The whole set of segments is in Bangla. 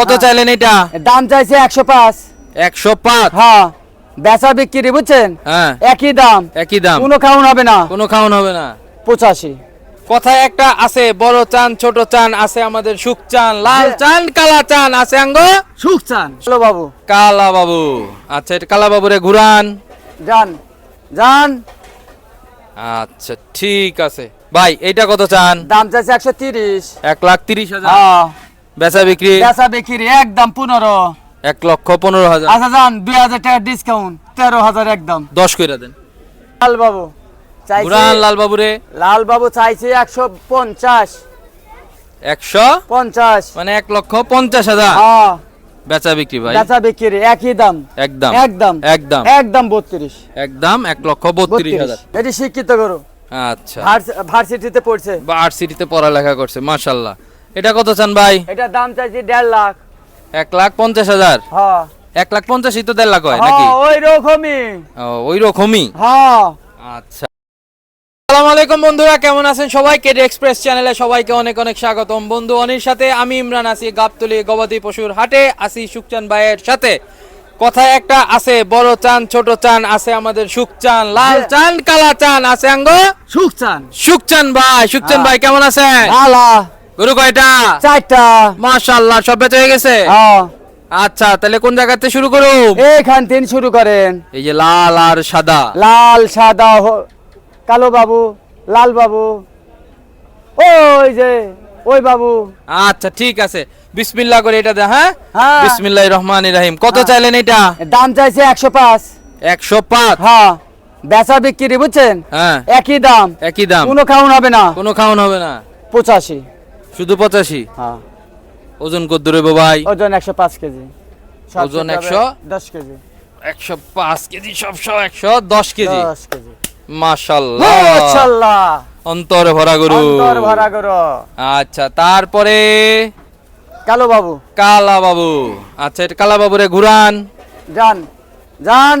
কত চাইলেন এটা? দাম চাইছে একশো পাঁচ। একশো পাঁচ? হ্যাঁ। বেচা বিক্রি বুঝছেন? হ্যাঁ। একই দাম। একই দাম। কোনো খাওয়ান হবে না। কোনো খাওয়ান হবে না। পঁচাশি। কথায় একটা আছে বড় চান ছোট চান আছে আমাদের সুখ চান লাল চান কালা চান আছে আঙ্গ? সুখ চান। চলো বাবু। কালা বাবু। আচ্ছা এটা কালা বাবুরে ঘুরান। যান। যান। আচ্ছা ঠিক আছে। ভাই এইটা কত চান? দাম চাইছে একশো তিরিশ। এক লাখ তিরিশ হাজার। হ্যাঁ। বেচা বিক্রি? বেচা বিক্রি একদম পনেরো। এক লক্ষ পনেরো হাজার। আচ্ছা যান দুই হাজার টাকা ডিসকাউন্ট তেরো হাজার একদম। দশ করে দেন। লাল বাবু লাল বাবুরে লাল বাবু চাইছে একশো পঞ্চাশ। একশো? পঞ্চাশ। মানে এক লক্ষ পঞ্চাশ হাজার। হ্যাঁ। বেচা বিক্রি ভাই। বেচা বিক্রি একই দাম। একদম। একদম। একদম। একদম বত্রিশ। একদম এক লক্ষ বত্রিশ হাজার। এটি শিক্ষিত করো আচ্ছা। ভার্সিটিতে পড়ছে। বা আর সিটিতে পড়ালেখা করছে মাশাল্লাহ। এটা কত চান ভাই? এটা দাম চাইছি দেড় লাখ। এক লাখ পঞ্চাশ হাজার? হ্যাঁ। এক লাখ পঞ্চাশই তো দেড় লাখ হয় নাকি? হ্যাঁ, ওই রকমই। ওই রকমই? হ্যাঁ। আচ্ছা। আসসালামু আলাইকুম বন্ধুরা কেমন আছেন সবাই? কেডি এক্সপ্রেস চ্যানেলে সবাইকে অনেক অনেক স্বাগতম। বন্ধু অনির সাথে আমি ইমরান আছি গাবতলি গবাদি পশুর হাটে। আসি সুখচান ভাইয়ের সাথে। কথায় একটা আছে বড় চান ছোট চান আছে আমাদের সুখচান। লাল চান কালা চান আছে আঙ্গ? সুখ চান সুখচান ভাই সুখচান হ্যাঁ। ভাই কেমন আছেন? আলা গরু কয়টা? চারটা। মাশাআল্লাহ সব বেচা হয়ে গেছে? হ্যাঁ। আচ্ছা তাহলে কোন জায়গাতে শুরু করুন? এইখান থেকে শুরু করেন। এই যে লাল আর সাদা। লাল সাদা হ- কালো বাবু লাল বাবু। ওই যে ওই বাবু। আচ্ছা ঠিক আছে। বিসমিল্লাহ করে এটা দে হ্যাঁ? হ্যাঁ। বিসমিল্লাহ রহমান রহিম। কত হ্যাঁ। চাইলেন এটা? দাম চাইছে একশো পাঁচ। একশো পাঁচ? হ্যাঁ। বেচা বিক্রি বুঝছেন? হ্যাঁ। একই দাম। একই দাম। কোনো খাওয়ান হবে না। কোনো খাওয়ান হবে না। পঁচাশি। শুধু পঁচাশি? হ্যাঁ। ওজন কত রইব ভাই? ওজন একশো পাঁচ কেজি। ওজন 100? দশ কেজি। একশো পাঁচ কেজি সবশো একশো দশ কেজি? দশ কেজি। মাশাল্লাহ। মাশাআল্লাহ অন্তরে ভরা গরু। অন্তর ভরা করো আচ্ছা তারপরে কালো বাবু। কালা বাবু। আচ্ছা এটা কালা বাবুরে ঘুরান। যান যান।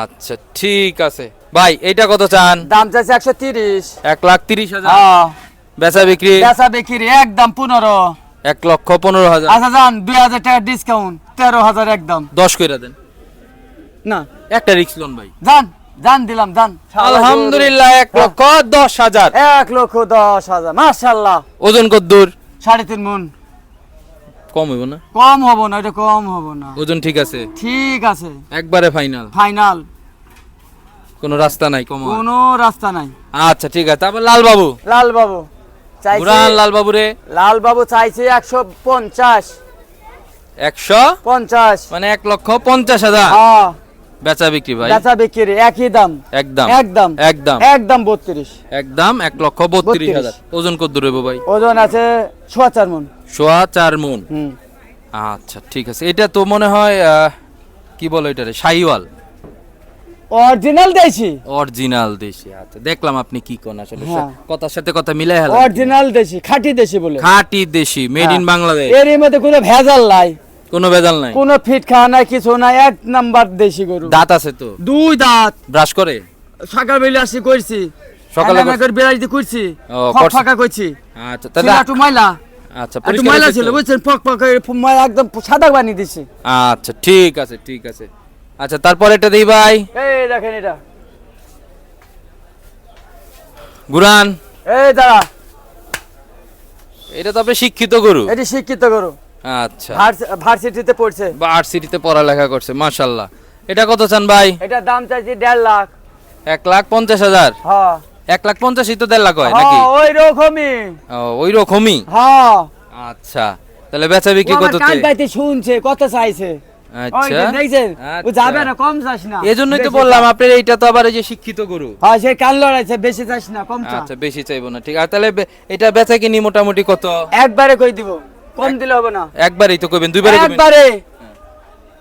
আচ্ছা ঠিক আছে। ভাই এইটা কত চান? দাম চাইছে একশো তিরিশ। এক লাখ তিরিশ হাজার। হ্যাঁ। বেচা বিক্রি? বেচা বিক্রি একদম পনেরো। এক লক্ষ পনেরো হাজার। আচ্ছা যান দুই হাজার টাকা ডিসকাউন্ট তেরো হাজার একদম। দশ কইরা দেন। না। একটা রিক্স লোন ভাই। যান যান দিলাম যান। আলহামদুলিল্লাহ এক লক্ষ দশ হাজার। এক লক্ষ দশ হাজার মাশাল্লাহ ওজন কত দূর? সাড়ে তিন মন। কম হইব না? কম হব না এটা কম হব না। ওজন ঠিক আছে? ঠিক আছে। একবারে ফাইনাল ফাইনাল কোনো রাস্তা নাই কম কোনো রাস্তা নাই। আচ্ছা ঠিক আছে। তারপর লাল বাবু লাল বাবু চাইছে রে একশো পঞ্চাশ। একশো? পঞ্চাশ। মানে এক লক্ষ পঞ্চাশ হাজার। হ্যাঁ। বেচা বিক্রি ভাই। বেচা বিক্রি একই দাম। একদম। একদম। একদম। একদম বত্রিশ। একদম এক লক্ষ বত্রিশ হাজার। ওজন কত দূর ভাই? ওজন আছে সোয়া চার মন। সোয়া চার মন। আচ্ছা ঠিক আছে। এটা তো মনে হয় কি বলো এটা রে শাহিওয়াল অরিজিনাল দেশি। অরিজিনাল দেশি আচ্ছা দেখলাম আপনি কি কোন আসলে হ্যাঁ। কথার সাথে কথা মিলাই হেলা। অরিজিনাল দেশি খাঁটি দেশি বলে। খাঁটি দেশি মেড ইন। বাংলাদেশ এর মধ্যে কোনো ভেজাল নাই। কোনো ভেজাল নাই? কোনো ফিট খাওয়া নাই কিছু নাই এক নাম্বার দেশি গরু। দাঁত আছে তো? দুই দাঁত। ব্রাশ করে? সকাল বেলা আসি করছি সকালে সকালে করে বেড়াইতে করছি। ফাঁকা করছি আচ্ছা তাহলে একটু ময়লা। আচ্ছা একটু ময়লা ছিল বুঝছেন? ফক ময়লা একদম সাদা বানিয়ে দিছি। আচ্ছা ঠিক আছে ঠিক আছে। আচ্ছা তারপর এটা দিই ভাই। এই দেখেন এটা। গুরান। এই দাঁড়া। এটা তো আপনি শিক্ষিত গরু। এটি শিক্ষিত গরু। আচ্ছা। ভার্স- ভার্সিটিতে পড়ছে। বা আর সিটিতে পড়ালেখা করছে মাশাল্লাহ। এটা কত চান ভাই? এটা দাম চাইছি দেড় লাখ। এক লাখ পঞ্চাশ হাজার? হ্যাঁ এক লাখ পঞ্চাশই তো দেড় লাখ হয় নাকি? ওই রকমই। ওই রকমই? হ্যাঁ আচ্ছা। তাহলে বেচা বিক্রি কত কান পাইতে শুনছে কত চাইছে? আচ্ছা। ও আচ্ছা। যাবে না কম চাস না। এই তো বললাম আপনার এইটা তো আবার এই যে শিক্ষিত গরু। হ্যাঁ সে কান লড়াইছে বেশি চাস না কম চা। আচ্ছা বেশি চাইব না ঠিক আছে। তাহলে এটা বেচা কিনি মোটামুটি কত? একবারে কই দিব? কম দিলে হবে না। একবারই তো কইবেন দুইবারে একবারে।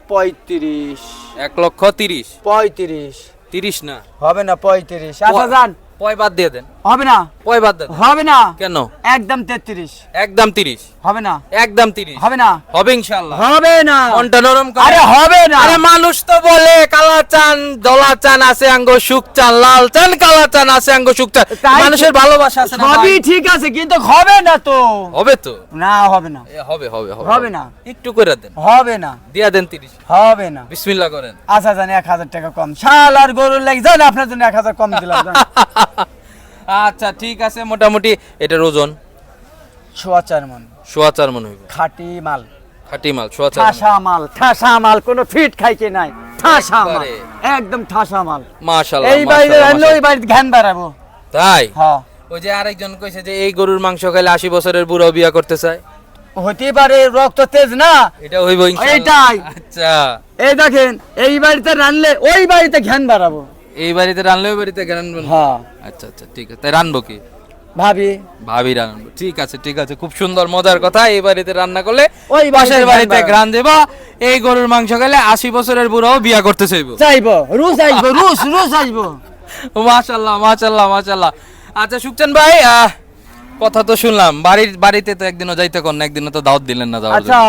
পঁয়ত্রিশ। এক লক্ষ তিরিশ। পঁয়ত্রিশ। তিরিশ না। হবে না পঁয়ত্রিশ। আচ্ছা যান। পয় বাদ দিয়ে দেন। হবে না। কয় বাদ দেন? হবে না। কেন? একদম তেত্রিশ। একদম তিরিশ। হবে না। একদম তিরিশ। হবে না। হবে ইনশাল্লাহ হবে না। মনটা নরম করে। আরে হবে না। আরে মানুষ তো বলে কালা চান দলা চান আছে আঙ্গ সুখ চান লাল চান কালা চান আছে আঙ্গ সুখ চান। মানুষের ভালোবাসা আছে না সবই ঠিক আছে কিন্তু হবে না তো। হবে তো? না হবে না। এ, হবে হবে হবে হবে না। একটু করে দেন। হবে না। দিয়া দেন তিরিশ। হবে না। বিসমিল্লাহ করেন। আচ্ছা জানি এক হাজার টাকা কম। শাল আর গরুর লাগে যান আপনার জন্য এক হাজার কম দিলাম। আচ্ছা ঠিক আছে মোটামুটি এটার ওজন? সোয়া চার মন। সোয়া চার মন হইব। খাটি মাল। খাটি মাল সোয়া চার ঠাসা মাল ঠাসা মাল কোনো ফিট খাইতে নাই। ঠাসা মাল একদম ঠাসা মাল। মাশাআল্লাহ এই ওই ঘ্যান বাড়াবো। তাই? হ্যাঁ। ওই যে আরেকজন কইছে যে এই গরুর মাংস খাইলে আশি বছরের বুড়ো বিয়া করতে চায়। হতে পারে রক্ত তেজ না? এটা হইব। এইটাই। আচ্ছা। এই দেখেন এই বাড়িতে রানলে ওই বাড়িতে ঘ্যান বাড়াবো। এই বাড়িতে রানলে ওই বাড়িতে রানবেন হ্যাঁ। আচ্ছা আচ্ছা ঠিক আছে। তাই রানবো কি? ভাবি। ভাবি রানবো। ঠিক আছে ঠিক আছে। খুব সুন্দর মজার কথা। এই বাড়িতে রান্না করলে ওই পাশের বাড়িতে গ্রান দেবা। এই গরুর মাংস খেলে আশি বছরের বুড়াও বিয়া করতে চাইব। চাইব রুশ আসব রুশ রুশ আসব। মাশাল্লাহ মাশাল্লাহ মাশাল্লাহ। আচ্ছা সুখচান ভাই কথা তো শুনলাম। বাড়ির বাড়িতে তো একদিনও যাইতে কোন না একদিনও তো দাওয়াত দিলেন না যাওয়ার আচ্ছা।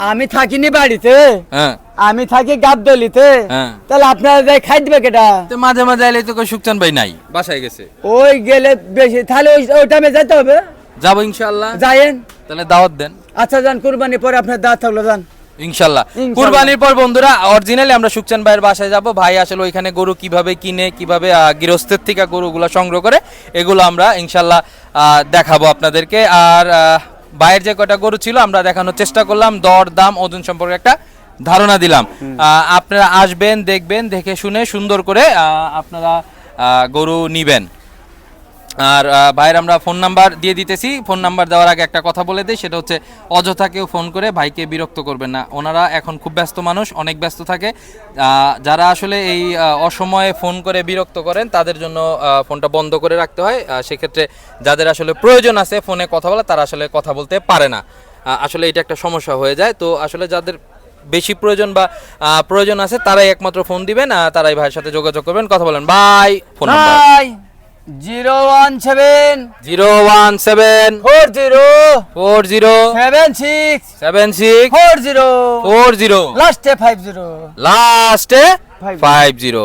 আমি থাকিনি বাড়িতে। হ্যাঁ। আমি থাকি গাবদলিতে। হ্যাঁ। তাহলে আপনারা যাই খাই দিবে কেটা? মাঝে মাঝে এলে তো কই সুখচান ভাই নাই বাসায় গেছে। ওই গেলে বেশি তাহলে ওই টাইমে যেতে হবে? যাব ইনশাল্লাহ যাইয়েন তাহলে দাওয়াত দেন। আচ্ছা যান কুরবানি পরে আপনার দাঁত থাকল যান। ইনশাল্লাহ। কুরবানির পর বন্ধুরা অরিজিনালি আমরা সুখচান ভাইয়ের বাসায় যাব। ভাই আসলে ওইখানে গরু কীভাবে কিনে কীভাবে গৃহস্থের থেকে গরুগুলো সংগ্রহ করে এগুলো আমরা ইনশাল্লাহ আহ, দেখাবো আপনাদেরকে। আর ভাইয়ের যে কটা গরু ছিল আমরা দেখানোর চেষ্টা করলাম। দর দাম ওজন সম্পর্কে একটা ধারণা দিলাম। আপনারা আসবেন দেখবেন দেখে শুনে সুন্দর করে আপনারা গরু নিবেন। আর ভাইয়ের আমরা ফোন নাম্বার দিয়ে দিতেছি। ফোন নাম্বার দেওয়ার আগে একটা কথা বলে দিই, সেটা হচ্ছে অযথা কেউ ফোন করে ভাইকে বিরক্ত করবেন না। ওনারা এখন খুব ব্যস্ত মানুষ, অনেক ব্যস্ত থাকে। যারা আসলে এই অসময়ে ফোন করে বিরক্ত করেন, তাদের জন্য ফোনটা বন্ধ করে রাখতে হয়। সেক্ষেত্রে যাদের আসলে প্রয়োজন আছে ফোনে কথা বলা, তারা আসলে কথা বলতে পারে না। আসলে এটা একটা সমস্যা হয়ে যায়। তো আসলে যাদের বেশি প্রয়োজন বা প্রয়োজন আছে, তারাই একমাত্র ফোন দিবেন তারাই ভাইয়ের সাথে যোগাযোগ করবেন, কথা বলেন। বাই ফোন ভাই! Zero one seven. Zero one seven. Four zero. Four zero. Seven six. Seven six. Four zero. Four zero. লাস্টে ফাইভ জিরো। লাস্টে ফাইভ জিরো।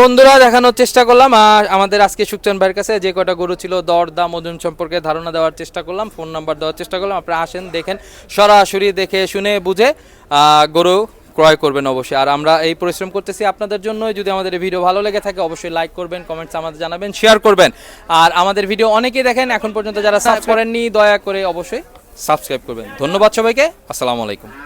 বন্ধুরা দেখানোর চেষ্টা করলাম। আমাদের আজকে সুখচান ভাইয়ের কাছে যে কটা গরু ছিল দর দাম ওজন সম্পর্কে ধারণা দেওয়ার চেষ্টা করলাম ফোন নাম্বার দেওয়ার চেষ্টা করলাম। আপনারা আসেন দেখেন সরাসরি দেখে শুনে বুঝে আহ, গরু ক্রয় করবেন অবশ্যই। আর আমরা এই পরিশ্রম করতেছি আপনাদের জন্য যদি আমাদের এই ভিডিও ভালো লেগে থাকে অবশ্যই লাইক করবেন কমেন্টস আমাদের জানাবেন শেয়ার করবেন। আর আমাদের ভিডিও অনেকেই দেখেন এখন পর্যন্ত যারা সাবস্ক্রাইব করেননি দয়া করে অবশ্যই সাবস্ক্রাইব করবেন। ধন্যবাদ সবাইকে আসসালামু আলাইকুম।